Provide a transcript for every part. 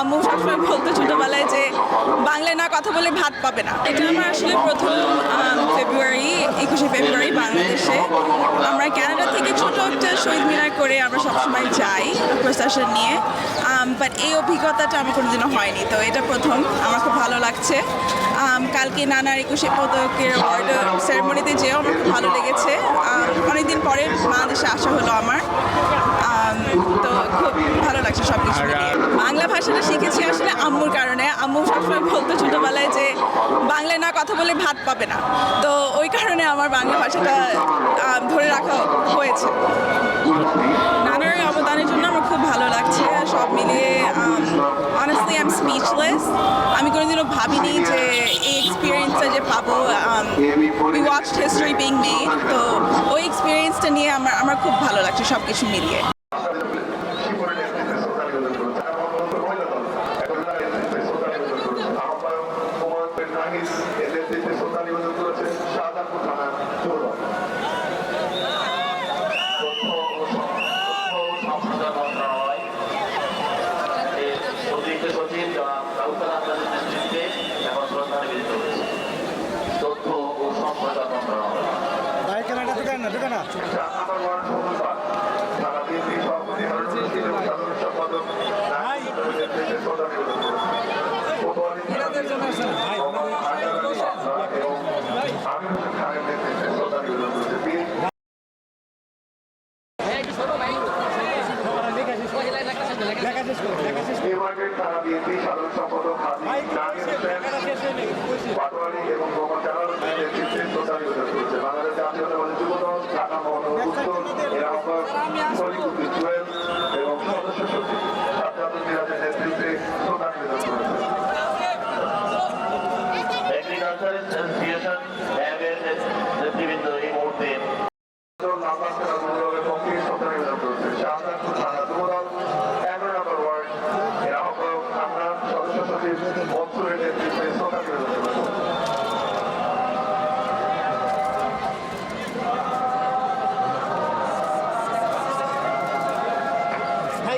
আম্মু সবসময় বলতো ছোটোবেলায় যে বাংলায় না কথা বলে ভাত পাবে না। এটা আমার আসলে প্রথম ফেব্রুয়ারি একুশে ফেব্রুয়ারি বাংলাদেশে। আমরা কানাডা থেকে ছোট একটা শহীদ মিনার করে আমরা সবসময় যাই প্রশাসন নিয়ে। বাট এই অভিজ্ঞতাটা আমার কোনোদিনও হয়নি। তো এটা প্রথম আমার খুব ভালো লাগছে। কালকে নানার একুশে পদকের অ্যাওয়ার্ড সেরেমনিতে যেও আমার খুব ভালো লেগেছে। অনেকদিন পরে বাংলাদেশে আসা হলো আমার। আম, তো খুব ভালো লাগছে সব কিছু বাংলা ভাষাটা শিখেছি আসলে আম্মুর কারণে। আম্মু সবসময় বলতো ছোটোবেলায় যে বাংলায় না কথা বলে ভাত পাবে না। তো ওই কারণে আমার বাংলা ভাষাটা ধরে রাখা হয়েছে। নানার অবদানের জন্য আমার খুব ভালো লাগছে সব মিলিয়ে অনেস্টলি আই এম স্পিচলেস আমি কোনোদিনও ভাবিনি যে এই এক্সপিরিয়েন্সটা যে পাবো we watch history being made তো ওই এক্সপিরিয়েন্সটা নিয়ে আমার আমার খুব ভালো লাগছে সব কিছু মিলিয়ে। মার্কেট থানা বিএনপি সাধারণ সম্পাদক হাজি নাহিদ হোসেন পাটোয়ারি এবং জাতীয়তাবাদী যুবদল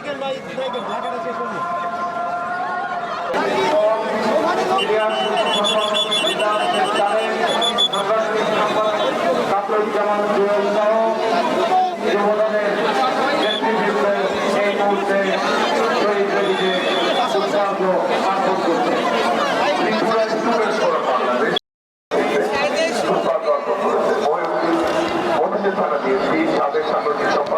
থাকেন বা একটু থাকেন ঢাকাটা শেষ হলো দিয়েছি তাদের সাংগঠনিক সম্পাদক